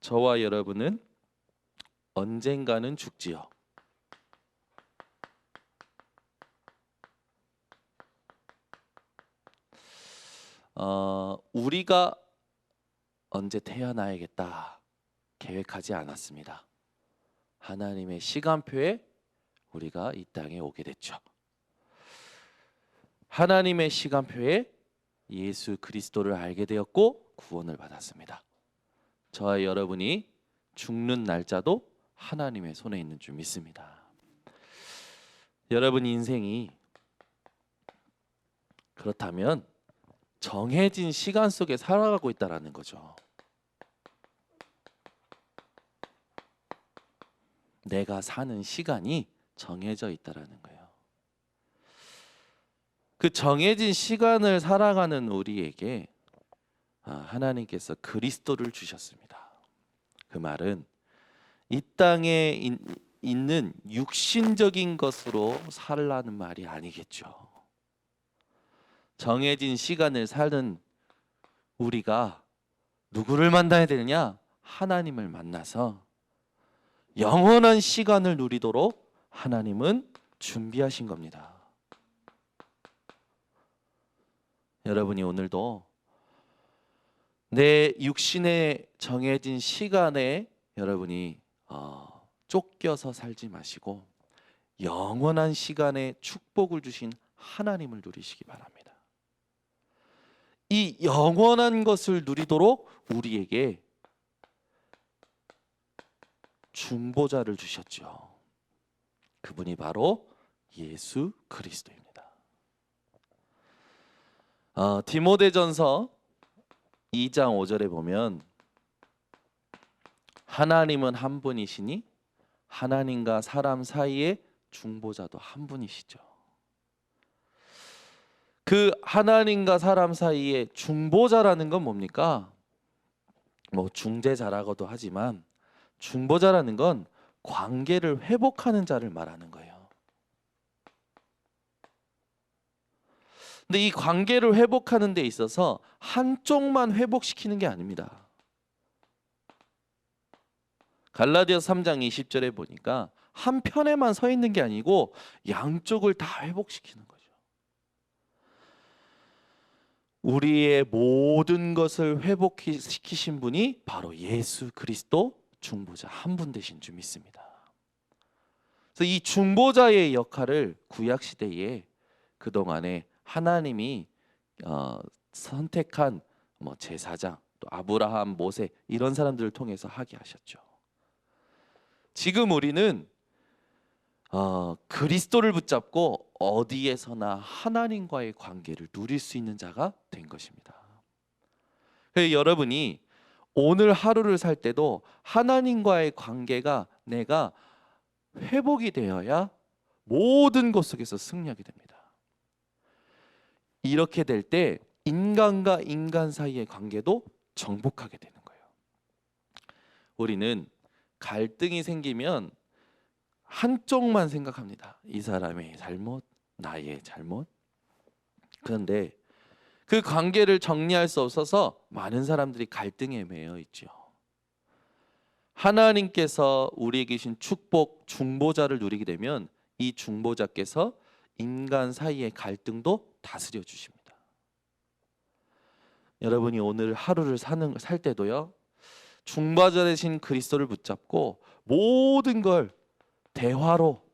저와 여러분은 언젠가는 죽지요. 어, 우리가 언제 태어나야겠다 계획하지 않았습니다. 하나님의 시간표에 우리가 이 땅에 오게 됐죠. 하나님의 시간표에 예수 그리스도를 알게 되었고 구원을 받았습니다. 저와 여러분이 죽는 날짜도 하나님의 손에 있는 줄 믿습니다. 여러분 인생이 그렇다면 정해진 시간 속에 살아가고 있다라는 거죠. 내가 사는 시간이 정해져 있다라는 거예요. 그 정해진 시간을 살아가는 우리에게 아, 하나님께서 그리스도를 주셨습니다. 그 말은 이 땅에 인- 있는 육신적인 것으로 살라는 말이 아니겠죠. 정해진 시간을 사는 우리가 누구를 만나야 되느냐? 하나님을 만나서 영원한 시간을 누리도록 하나님은 준비하신 겁니다. 여러분이 오늘도 내 육신의 정해진 시간에 여러분이 어, 쫓겨서 살지 마시고 영원한 시간에 축복을 주신 하나님을 누리시기 바랍니다. 이 영원한 것을 누리도록 우리에게 중보자를 주셨죠. 그분이 바로 예수 그리스도입니다. 어, 디모데전서 2장 5절에 보면 하나님은 한 분이시니 하나님과 사람 사이에 중보자도 한 분이시죠. 그 하나님과 사람 사이에 중보자라는 건 뭡니까? 뭐 중재자라고도 하지만 중보자라는 건 관계를 회복하는 자를 말하는 거예요. 근데 이 관계를 회복하는 데 있어서 한쪽만 회복시키는 게 아닙니다. 갈라디아서 3장 20절에 보니까 한 편에만 서 있는 게 아니고 양쪽을 다 회복시키는 거죠. 우리의 모든 것을 회복시키신 분이 바로 예수 그리스도 중보자 한 분 되신 줄 믿습니다. 그래서 이 중보자의 역할을 구약 시대에 그 동안에 하나님이 어, 선택한 뭐 제사장 또 아브라함, 모세 이런 사람들을 통해서 하게 하셨죠. 지금 우리는 어, 그리스도를 붙잡고 어디에서나 하나님과의 관계를 누릴 수 있는 자가 된 것입니다. 여러분이 오늘 하루를 살 때도 하나님과의 관계가 내가 회복이 되어야 모든 것 속에서 승리하게 됩니다. 이렇게 될 때 인간과 인간 사이의 관계도 정복하게 되는 거예요. 우리는 갈등이 생기면 한쪽만 생각합니다. 이 사람의 잘못, 나의 잘못. 그런데 그 관계를 정리할 수 없어서 많은 사람들이 갈등에 매여 있죠. 하나님께서 우리에게 주신 축복 중보자를 누리게 되면 이 중보자께서 인간 사이의 갈등도 다스려 주십니다. 여러분이 오늘 하루를 사는 살 때도요. 중보자 되신 그리스도를 붙잡고 모든 걸 대화로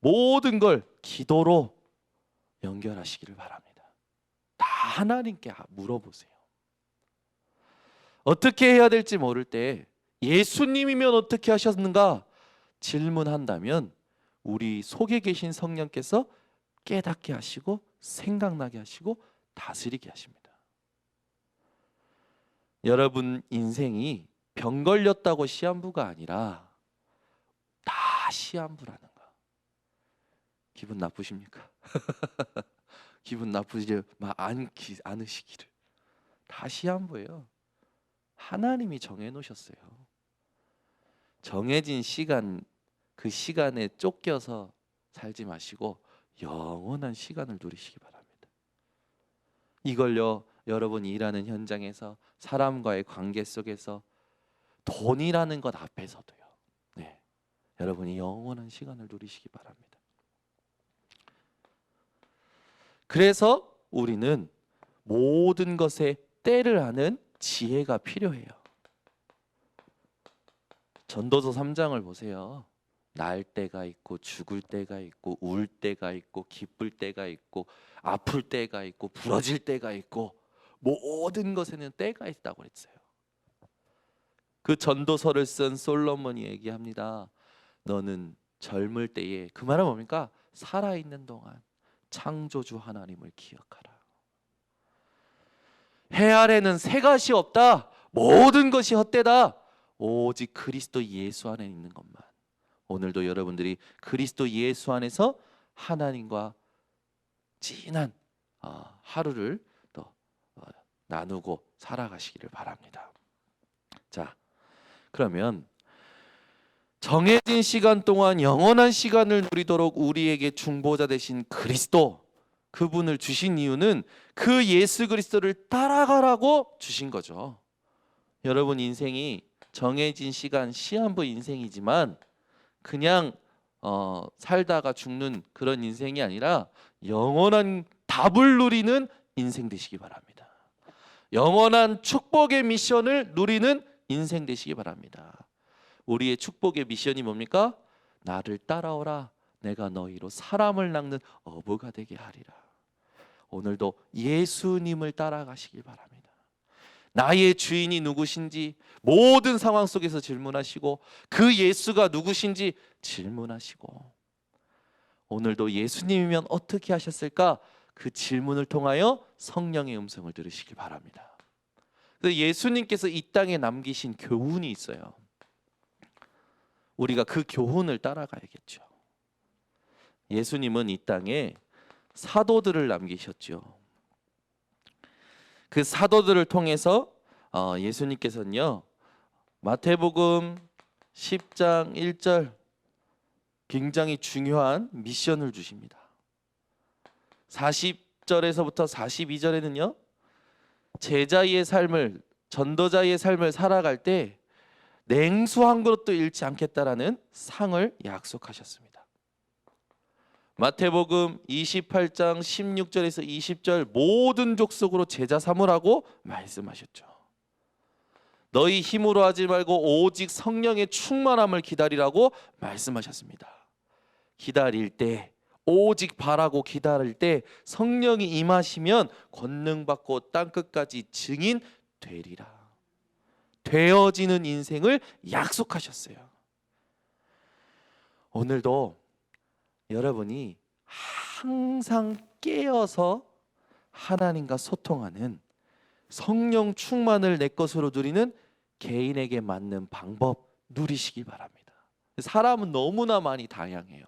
모든 걸 기도로 연결하시기를 바랍니다. 다 하나님께 물어보세요. 어떻게 해야 될지 모를 때 예수님이면 어떻게 하셨는가 질문한다면 우리 속에 계신 성령께서 깨닫게 하시고 생각나게 하시고 다스리게 하십니다. 여러분 인생이 병 걸렸다고 시한부가 아니라 다 시한부라는 거. 기분 나쁘십니까? 기분 나쁘지 않기 않으시기를. 다 시한부예요. 하나님이 정해 놓으셨어요. 정해진 시간 그 시간에 쫓겨서 살지 마시고 영원한 시간을 누리시기 바랍니다. 이걸요 여러분 일하는 현장에서 사람과의 관계 속에서 돈이라는 것 앞에서도요. 네. 여러분이 영원한 시간을 누리시기 바랍니다. 그래서 우리는 모든 것에 때를 아는 지혜가 필요해요. 전도서 3장을 보세요. 날 때가 있고 죽을 때가 있고 울 때가 있고 기쁠 때가 있고 아플 때가 있고 부러질 때가 있고 모든 것에는 때가 있다고 그랬어요. 그 전도서를 쓴 솔로몬이 얘기합니다. 너는 젊을 때에 그 말은 뭡니까? 살아 있는 동안 창조주 하나님을 기억하라. 해 아래는 새 것이 없다. 모든 것이 헛되다. 오직 그리스도 예수 안에 있는 것만. 오늘도 여러분들이 그리스도 예수 안에서 하나님과 진한 어, 하루를 또 어, 나누고 살아가시기를 바랍니다. 자, 그러면 정해진 시간 동안 영원한 시간을 누리도록 우리에게 중보자 되신 그리스도 그분을 주신 이유는 그 예수 그리스도를 따라가라고 주신 거죠. 여러분 인생이 정해진 시간 시한부 인생이지만 그냥 어, 살다가 죽는 그런 인생이 아니라 영원한 답을 누리는 인생 되시기 바랍니다. 영원한 축복의 미션을 누리는 인생 되시기 바랍니다. 우리의 축복의 미션이 뭡니까? 나를 따라오라. 내가 너희로 사람을 낚는 어부가 되게 하리라. 오늘도 예수님을 따라가시길 바랍니다. 나의 주인이 누구신지 모든 상황 속에서 질문하시고 그 예수가 누구신지 질문하시고 오늘도 예수님이면 어떻게 하셨을까? 그 질문을 통하여 성령의 음성을 들으시길 바랍니다. 그래서 예수님께서 이 땅에 남기신 교훈이 있어요. 우리가 그 교훈을 따라가야겠죠. 예수님은 이 땅에 사도들을 남기셨죠. 그 사도들을 통해서 어, 예수님께서는요 마태복음 10장 1절 굉장히 중요한 미션을 주십니다. 40절에서부터 42절에는요 제자의 삶을 전도자의 삶을 살아갈 때 냉수 한 그릇도 잃지 않겠다라는 상을 약속하셨습니다. 마태복음 28장 16절에서 20절 모든 족속으로 제자 삼으라고 말씀하셨죠. 너희 힘으로 하지 말고 오직 성령의 충만함을 기다리라고 말씀하셨습니다. 기다릴 때 오직 바라고 기다릴 때 성령이 임하시면 권능 받고 땅 끝까지 증인 되리라. 되어지는 인생을 약속하셨어요. 오늘도 여러분이 항상 깨어서 하나님과 소통하는 성령 충만을 내 것으로 누리는 개인에게 맞는 방법 누리시기 바랍니다. 사람은 너무나 많이 다양해요.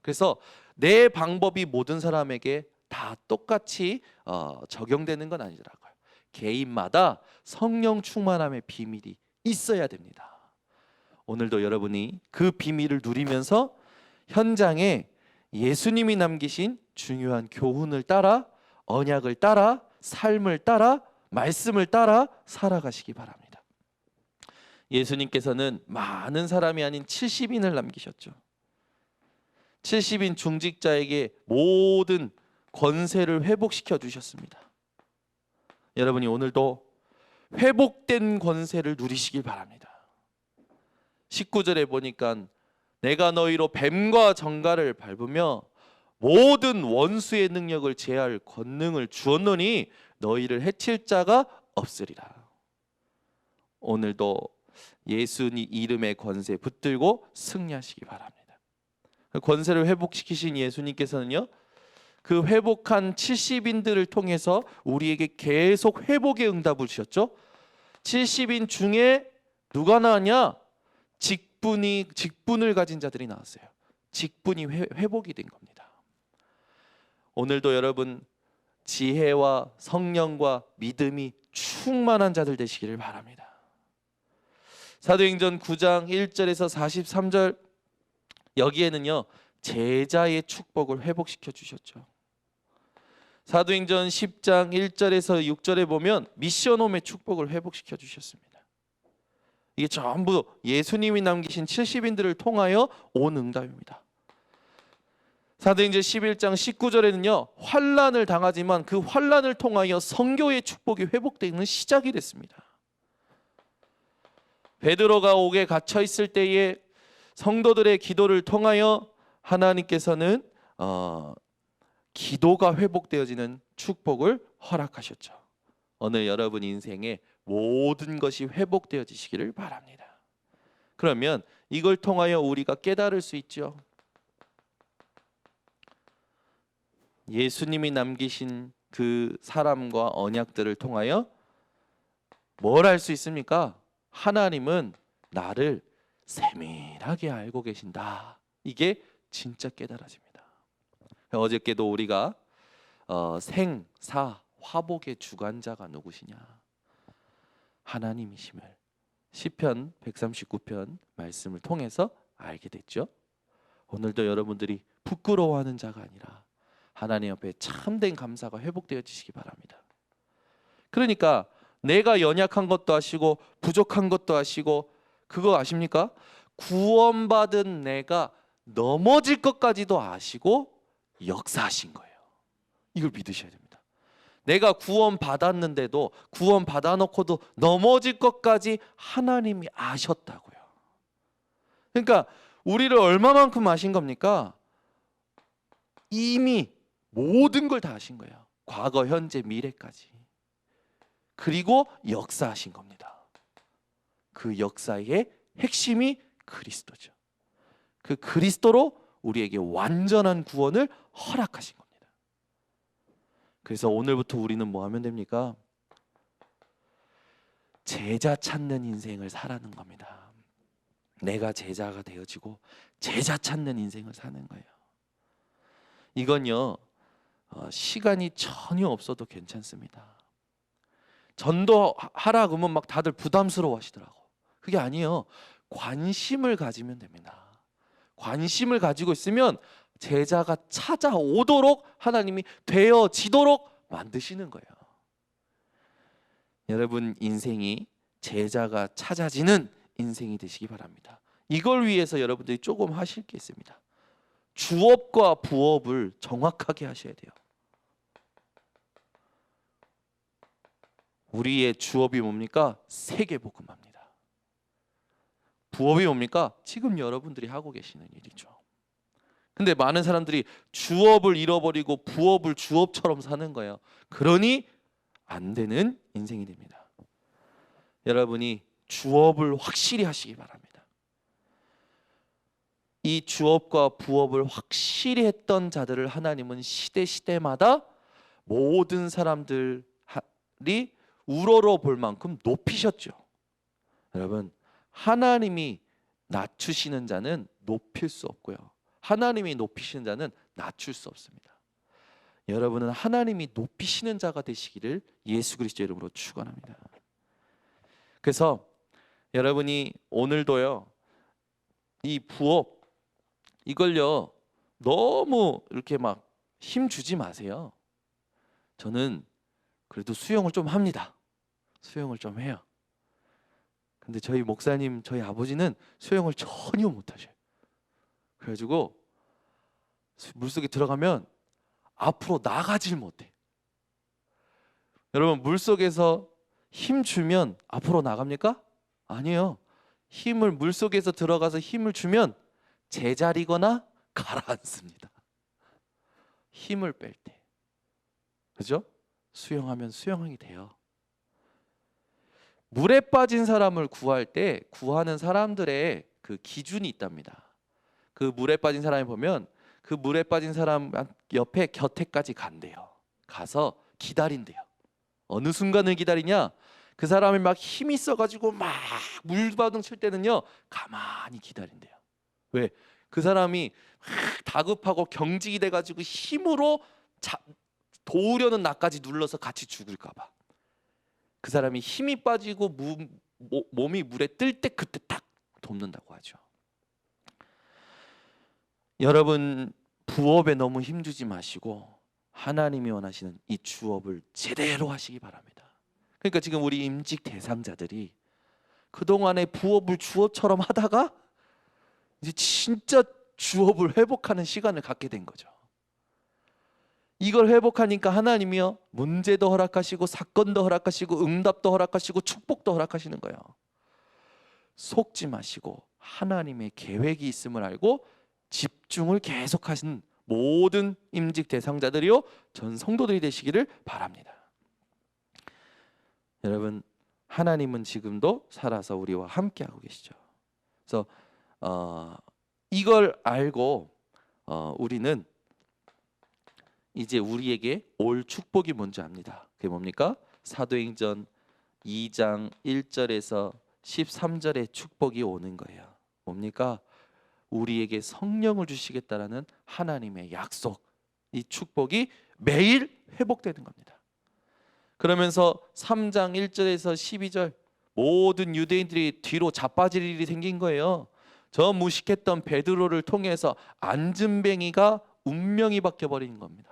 그래서 내 방법이 모든 사람에게 다 똑같이 어, 적용되는 건 아니더라고요. 개인마다 성령 충만함의 비밀이 있어야 됩니다. 오늘도 여러분이 그 비밀을 누리면서 현장에 예수님이 남기신 중요한 교훈을 따라 언약을 따라 삶을 따라 말씀을 따라 살아가시기 바랍니다. 예수님께서는 많은 사람이 아닌 70인을 남기셨죠. 70인 중직자에게 모든 권세를 회복시켜 주셨습니다. 여러분이 오늘도 회복된 권세를 누리시길 바랍니다. 19절에 보니까 내가 너희로 뱀과 정갈을 밟으며 모든 원수의 능력을 제할 권능을 주었노니 너희를 해칠 자가 없으리라. 오늘도 예수님 이름의 권세 붙들고 승리하시기 바랍니다. 권세를 회복시키신 예수님께서는요. 그 회복한 70인들을 통해서 우리에게 계속 회복의 응답을 주셨죠. 70인 중에 누가 나왔냐? 직 분이 직분을 가진 자들이 나왔어요. 직분이 회, 회복이 된 겁니다. 오늘도 여러분 지혜와 성령과 믿음이 충만한 자들 되시기를 바랍니다. 사도행전 9장 1절에서 43절 여기에는요 제자의 축복을 회복시켜 주셨죠. 사도행전 10장 1절에서 6절에 보면 미션홈의 축복을 회복시켜 주셨습니다. 이게 전부 예수님이 남기신 70인들을 통하여 온 응답입니다. 사도행전 11장 19절에는요. 환란을 당하지만 그 환란을 통하여 성교의 축복이 회복되는 시작이 됐습니다. 베드로가 옥에 갇혀 있을 때에 성도들의 기도를 통하여 하나님께서는 어, 기도가 회복되어지는 축복을 허락하셨죠. 오늘 여러분 인생에 모든 것이 회복되어지시기를 바랍니다. 그러면 이걸 통하여 우리가 깨달을 수 있죠. 예수님이 남기신 그 사람과 언약들을 통하여 뭘할수 있습니까? 하나님은 나를 세밀하게 알고 계신다. 이게 진짜 깨달아집니다. 어저께도 우리가 어, 생사 화복의 주관자가 누구시냐? 하나님이심을 시편 139편 말씀을 통해서 알게 됐죠. 오늘도 여러분들이 부끄러워하는 자가 아니라 하나님 앞에 참된 감사가 회복되어지시기 바랍니다. 그러니까 내가 연약한 것도 아시고 부족한 것도 아시고 그거 아십니까? 구원받은 내가 넘어질 것까지도 아시고 역사하신 거예요. 이걸 믿으셔야 됩니다. 내가 구원 받았는데도 구원 받아놓고도 넘어질 것까지 하나님이 아셨다고요. 그러니까 우리를 얼마만큼 아신 겁니까? 이미 모든 걸 다 아신 거예요. 과거, 현재, 미래까지. 그리고 역사하신 겁니다. 그 역사의 핵심이 그리스도죠. 그 그리스도로 우리에게 완전한 구원을 허락하신 겁니다. 그래서 오늘부터 우리는 뭐 하면 됩니까? 제자 찾는 인생을 살아는 겁니다. 내가 제자가 되어지고 제자 찾는 인생을 사는 거예요. 이건요 어, 시간이 전혀 없어도 괜찮습니다. 전도 하라 그러면 막 다들 부담스러워 하시더라고. 그게 아니에요. 관심을 가지면 됩니다. 관심을 가지고 있으면 제자가 찾아오도록 하나님이 되어지도록 만드시는 거예요. 여러분 인생이 제자가 찾아지는 인생이 되시기 바랍니다. 이걸 위해서 여러분들이 조금 하실 게 있습니다. 주업과 부업을 정확하게 하셔야 돼요. 우리의 주업이 뭡니까? 세계 복음합니다. 부업이 뭡니까? 지금 여러분들이 하고 계시는 일이죠. 근데 많은 사람들이 주업을 잃어버리고 부업을 주업처럼 사는 거예요. 그러니 안 되는 인생이 됩니다. 여러분이 주업을 확실히 하시기 바랍니다. 이 주업과 부업을 확실히 했던 자들을 하나님은 시대 시대마다 모든 사람들이 우러러 볼 만큼 높이셨죠. 여러분, 하나님이 낮추시는 자는 높일 수 없고요. 하나님이 높이시는 자는 낮출 수 없습니다. 여러분은 하나님이 높이시는 자가 되시기를 예수 그리스도 이름으로 축원합니다. 그래서 여러분이 오늘도요. 이 부업 이걸요. 너무 이렇게 막 힘 주지 마세요. 저는 그래도 수영을 좀 합니다. 수영을 좀 해요. 근데 저희 목사님, 저희 아버지는 수영을 전혀 못 하셔요. 그래가지고 물속에 들어가면 앞으로 나가질 못해. 여러분 물속에서 힘 주면 앞으로 나갑니까? 아니에요. 힘을 물속에서 들어가서 힘을 주면 제자리거나 가라앉습니다. 힘을 뺄 때. 그죠? 수영하면 수영이 돼요. 물에 빠진 사람을 구할 때 구하는 사람들의 그 기준이 있답니다. 그 물에 빠진 사람이 보면 그 물에 빠진 사람 옆에 곁에까지 간대요. 가서 기다린대요. 어느 순간을 기다리냐? 그 사람이 막 힘이 있어가지고 막 물바둥 칠 때는요 가만히 기다린대요. 왜? 그 사람이 막 다급하고 경직이 돼가지고 힘으로 자, 도우려는 나까지 눌러서 같이 죽을까봐. 그 사람이 힘이 빠지고 무, 모, 몸이 물에 뜰 때 그때 딱 돕는다고 하죠. 여러분 부업에 너무 힘주지 마시고 하나님이 원하시는 이 주업을 제대로 하시기 바랍니다. 그러니까 지금 우리 임직 대상자들이 그동안의 부업을 주업처럼 하다가 이제 진짜 주업을 회복하는 시간을 갖게 된 거죠. 이걸 회복하니까 하나님이요 문제도 허락하시고 사건도 허락하시고 응답도 허락하시고 축복도 허락하시는 거예요. 속지 마시고 하나님의 계획이 있음을 알고 집중을 계속하신 모든 임직 대상자들이요 전 성도들이 되시기를 바랍니다. 여러분 하나님은 지금도 살아서 우리와 함께 하고 계시죠. 그래서 어, 이걸 알고 어, 우리는 이제 우리에게 올 축복이 뭔지 압니다. 그게 뭡니까? 사도행전 2장 1절에서 13절의 축복이 오는 거예요. 뭡니까? 우리에게 성령을 주시겠다라는 하나님의 약속. 이 축복이 매일 회복되는 겁니다. 그러면서 3장 1절에서 12절 모든 유대인들이 뒤로 자빠질 일이 생긴 거예요. 저 무식했던 베드로를 통해서 안진뱅이가 운명이 바뀌어 버린 겁니다.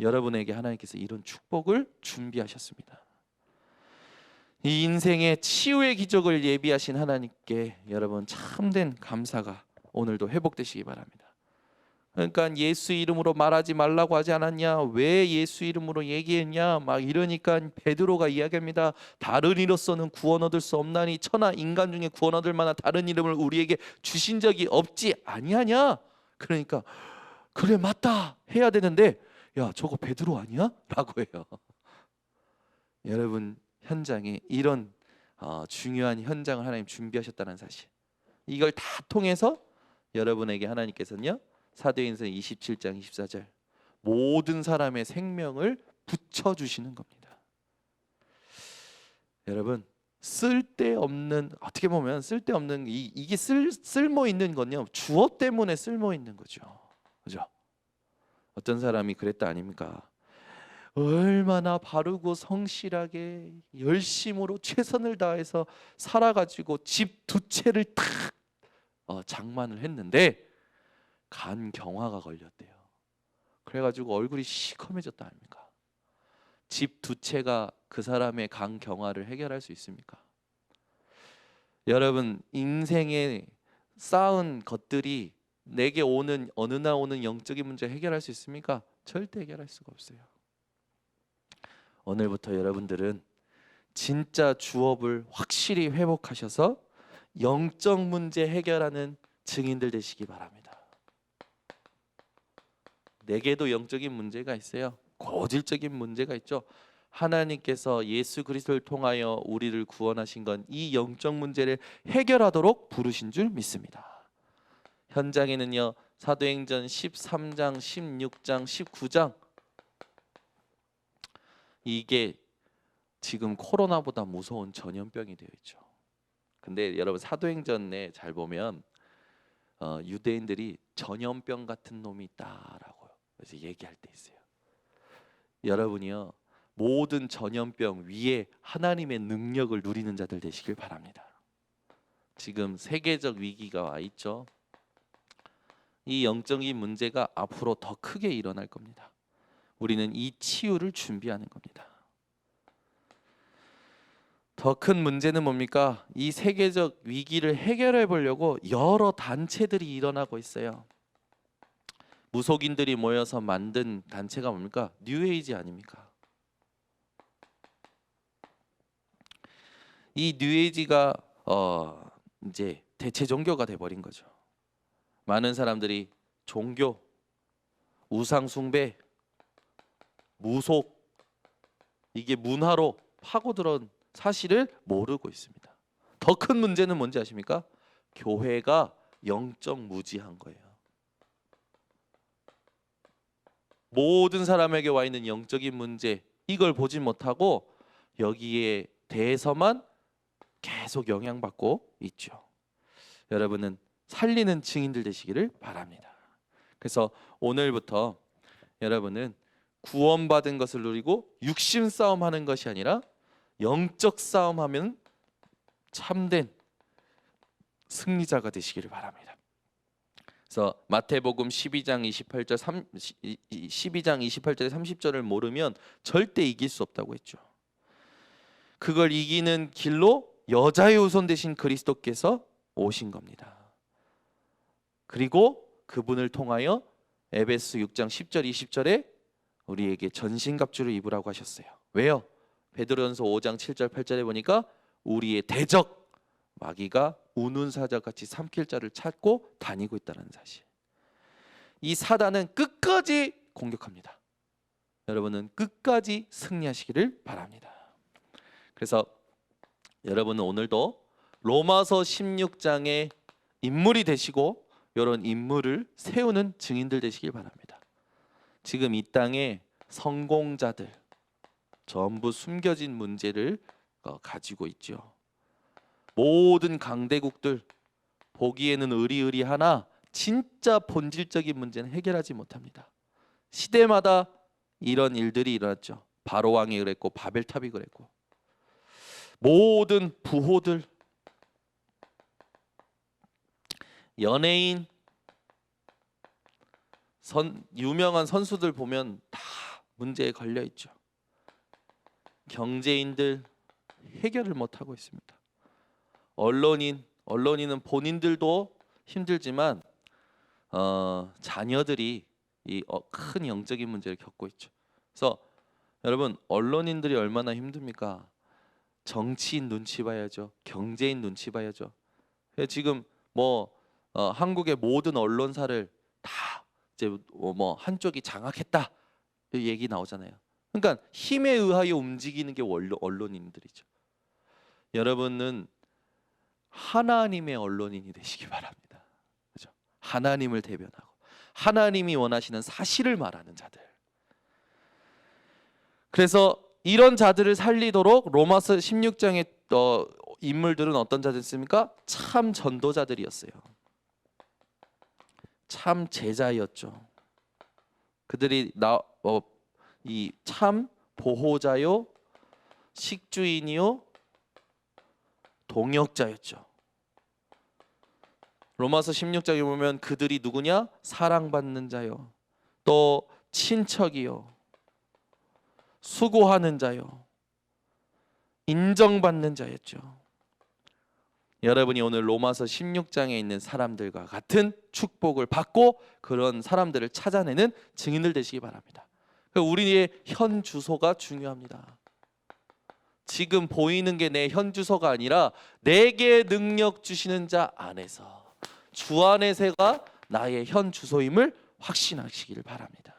여러분에게 하나님께서 이런 축복을 준비하셨습니다. 이 인생의 치유의 기적을 예비하신 하나님께 여러분 참된 감사가 오늘도 회복되시기 바랍니다. 그러니까 예수 이름으로 말하지 말라고 하지 않았냐? 왜 예수 이름으로 얘기했냐? 막 이러니까 베드로가 이야기합니다. 다른 이로서는 구원 얻을 수 없나니 천하 인간 중에 구원 얻을 만한 다른 이름을 우리에게 주신 적이 없지 아니하냐? 그러니까 그래 맞다 해야 되는데 야 저거 베드로 아니야? 라고 해요. 여러분 현장에 이런 어, 중요한 현장을 하나님 준비하셨다는 사실. 이걸 다 통해서 여러분에게 하나님께서는요. 사도행전 27장 24절 모든 사람의 생명을 붙여 주시는 겁니다. 여러분 쓸데없는 어떻게 보면 쓸데없는 이, 이게 쓸 쓸모 있는 건요. 주어 때문에 쓸모 있는 거죠. 그죠? 어떤 사람이 그랬다 아닙니까? 얼마나 바르고 성실하게 열심으로 최선을 다해서 살아가지고 집 두 채를 탁 어, 장만을 했는데 간 경화가 걸렸대요. 그래가지고 얼굴이 시커매졌다 아닙니까? 집 두 채가 그 사람의 간 경화를 해결할 수 있습니까? 여러분 인생에 쌓은 것들이 내게 오는 어느 날 오는 영적인 문제 해결할 수 있습니까? 절대 해결할 수가 없어요. 오늘부터 여러분들은 진짜 주업을 확실히 회복하셔서 영적 문제 해결하는 증인들 되시기 바랍니다. 내게도 영적인 문제가 있어요. 고질적인 문제가 있죠. 하나님께서 예수 그리스도를 통하여 우리를 구원하신 건 이 영적 문제를 해결하도록 부르신 줄 믿습니다. 현장에는요. 사도행전 13장, 16장, 19장 이게 지금 코로나보다 무서운 전염병이 되어 있죠. 근데 여러분 사도행전에 잘 보면 어, 유대인들이 전염병 같은 놈이 있다라고 그래서 얘기할 때 있어요. 여러분이요 모든 전염병 위에 하나님의 능력을 누리는 자들 되시길 바랍니다. 지금 세계적 위기가 와 있죠. 이 영적인 문제가 앞으로 더 크게 일어날 겁니다. 우리는 이 치유를 준비하는 겁니다. 더 큰 문제는 뭡니까? 이 세계적 위기를 해결해 보려고 여러 단체들이 일어나고 있어요. 무속인들이 모여서 만든 단체가 뭡니까? 뉴에이지 아닙니까? 이 뉴에이지가 어 이제 대체 종교가 돼 버린 거죠. 많은 사람들이 종교, 우상 숭배, 무속 이게 문화로 파고들은 사실을 모르고 있습니다. 더 큰 문제는 뭔지 아십니까? 교회가 영적 무지한 거예요. 모든 사람에게 와 있는 영적인 문제 이걸 보지 못하고 여기에 대해서만 계속 영향받고 있죠. 여러분은 살리는 증인들 되시기를 바랍니다. 그래서 오늘부터 여러분은 구원받은 것을 누리고 육신 싸움하는 것이 아니라 영적 싸움하면 참된 승리자가 되시기를 바랍니다. 그래서 마태복음 12장 28절 3 12장 28절에 30절을 모르면 절대 이길 수 없다고 했죠. 그걸 이기는 길로 여자의 후손 되신 그리스도께서 오신 겁니다. 그리고 그분을 통하여 에베스 6장 10절 20절에 우리에게 전신갑주를 입으라고 하셨어요. 왜요? 베드로전서 5장 7절 8절에 보니까 우리의 대적 마귀가 우는 사자 같이 삼킬 자를 찾고 다니고 있다는 사실. 이 사단은 끝까지 공격합니다. 여러분은 끝까지 승리하시기를 바랍니다. 그래서 여러분은 오늘도 로마서 16장의 인물이 되시고 이런 인물을 세우는 증인들 되시길 바랍니다. 지금 이 땅에 성공자들 전부 숨겨진 문제를 어, 가지고 있죠. 모든 강대국들 보기에는 의리의리하나 진짜 본질적인 문제는 해결하지 못합니다. 시대마다 이런 일들이 일어났죠. 바로 왕이 그랬고 바벨탑이 그랬고 모든 부호들 연예인 선 유명한 선수들 보면 다 문제에 걸려 있죠. 경제인들 해결을 못 하고 있습니다. 언론인 언론인은 본인들도 힘들지만 어, 자녀들이 이 어, 큰 영적인 문제를 겪고 있죠. 그래서 여러분 언론인들이 얼마나 힘듭니까? 정치인 눈치 봐야죠. 경제인 눈치 봐야죠. 지금 뭐 어, 한국의 모든 언론사를 다 이제 어, 뭐 한쪽이 장악했다 이 얘기 나오잖아요. 그러니까 힘에 의하여 움직이는 게 언론인들이죠. 여러분은 하나님의 언론인이 되시기 바랍니다. 그죠? 하나님을 대변하고 하나님이 원하시는 사실을 말하는 자들. 그래서 이런 자들을 살리도록 로마서 16장의 어, 인물들은 어떤 자들입니까? 참 전도자들이었어요. 참 제자였죠. 그들이 어, 나 이 참 보호자요, 식주인이요, 동역자였죠. 로마서 16장에 보면 그들이 누구냐? 사랑받는 자요. 또 친척이요. 수고하는 자요. 인정받는 자였죠. 여러분이 오늘 로마서 16장에 있는 사람들과 같은 축복을 받고 그런 사람들을 찾아내는 증인들 되시기 바랍니다. 우리의 현 주소가 중요합니다. 지금 보이는 게 내 현 주소가 아니라 내게 능력 주시는 자 안에서 주 안에서가 나의 현 주소임을 확신하시기를 바랍니다.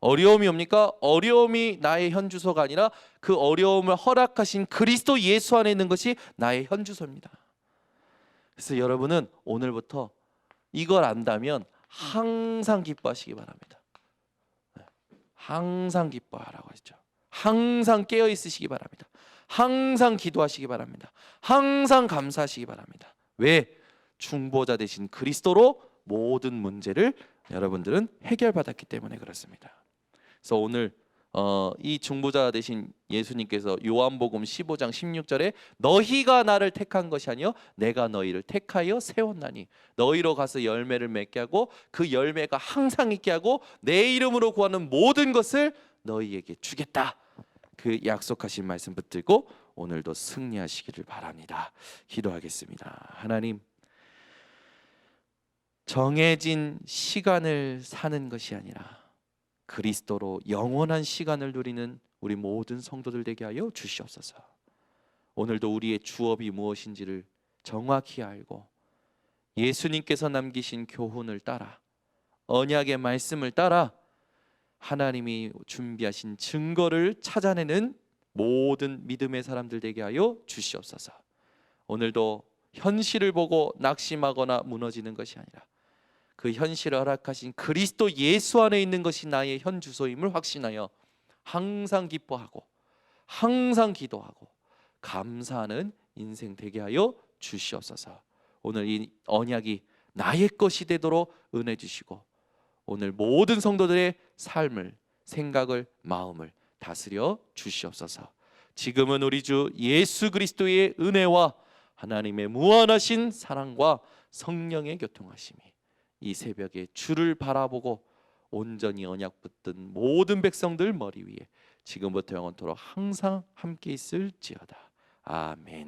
어려움이 옵니까? 어려움이 나의 현 주소가 아니라 그 어려움을 허락하신 그리스도 예수 안에 있는 것이 나의 현 주소입니다. 그래서 여러분은 오늘부터 이걸 안다면 항상 기뻐하시기 바랍니다. 네. 항상 기뻐하라고 하죠. 항상 깨어 있으시기 바랍니다. 항상 기도하시기 바랍니다. 항상 감사하시기 바랍니다. 왜? 중보자 되신 그리스도로 모든 문제를 여러분들은 해결받았기 때문에 그렇습니다. 그래서 오늘 어, 이 중보자 되신 예수님께서 요한복음 15장 16절에 너희가 나를 택한 것이 아니요 내가 너희를 택하여 세웠나니 너희로 가서 열매를 맺게 하고 그 열매가 항상 있게 하고 내 이름으로 구하는 모든 것을 너희에게 주겠다. 그 약속하신 말씀 붙들고 오늘도 승리하시기를 바랍니다. 기도하겠습니다. 하나님 정해진 시간을 사는 것이 아니라 그리스도로 영원한 시간을 누리는 우리 모든 성도들 되게 하여 주시옵소서. 오늘도 우리의 주업이 무엇인지를 정확히 알고 예수님께서 남기신 교훈을 따라 언약의 말씀을 따라 하나님이 준비하신 증거를 찾아내는 모든 믿음의 사람들 되게 하여 주시옵소서. 오늘도 현실을 보고 낙심하거나 무너지는 것이 아니라 그 현실을 허락하신 그리스도 예수 안에 있는 것이 나의 현 주소임을 확신하여 항상 기뻐하고 항상 기도하고 감사하는 인생 되게 하여 주시옵소서. 오늘 이 언약이 나의 것이 되도록 은혜 주시고 오늘 모든 성도들의 삶을 생각을 마음을 다스려 주시옵소서. 지금은 우리 주 예수 그리스도의 은혜와 하나님의 무한하신 사랑과 성령의 교통하심이 이 새벽에 주를 바라보고 온전히 언약 붙든 모든 백성들 머리 위에 지금부터 영원토록 항상 함께 있을지어다. 아멘.